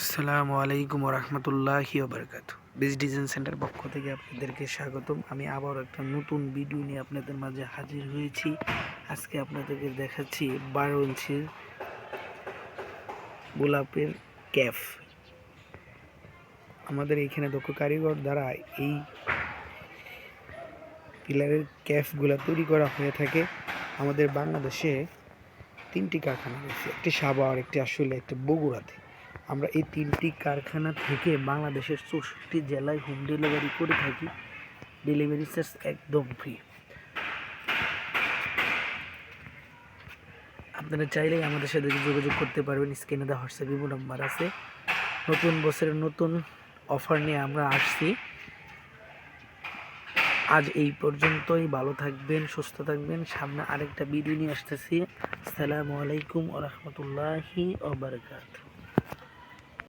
আসসালামু আলাইকুম রহমতুল্লাহি ওবরকাত বিজ ডিজাইন সেন্টার পক্ষ থেকে আপনাদেরকে স্বাগতম। আমি আবার একটা নতুন ভিডিও নিয়ে আপনাদের মাঝে হাজির হয়েছি। আজকে আপনাদেরকে দেখাচ্ছি বারো ইঞ্চির গোলাপের ক্যাফ। আমাদের এইখানে দক্ষ কারিগর দ্বারা এই পিলারের ক্যাফগুলো তৈরি করা হয়ে থাকে। আমাদের বাংলাদেশে তিনটি কারখানা রয়েছে। একটি সাভার, একটি আসলে একটি বগুড়াতে। আমরা এই তিনটি কারখানা থেকে বাংলাদেশের চৌষট্টি জেলায় হোম ডেলিভারি করে থাকি। ডেলিভারি চার্জ একদম ফ্রি আপনারা চাইলেই আমাদের সাথে যোগাযোগ করতে পারবেন। স্ক্রিনে দেওয়া হোয়াটসঅ্যাপ ইমো নাম্বার আছে। নতুন বছরের নতুন অফার নিয়ে আমরা আসছি। আজ এই পর্যন্তই। ভালো থাকবেন, সুস্থ থাকবেন। সামনে আরেকটা ভিডিও নিয়ে আসতেছি। আসসালামু আলাইকুম ওরহমতুল্লাহি ওবরকাত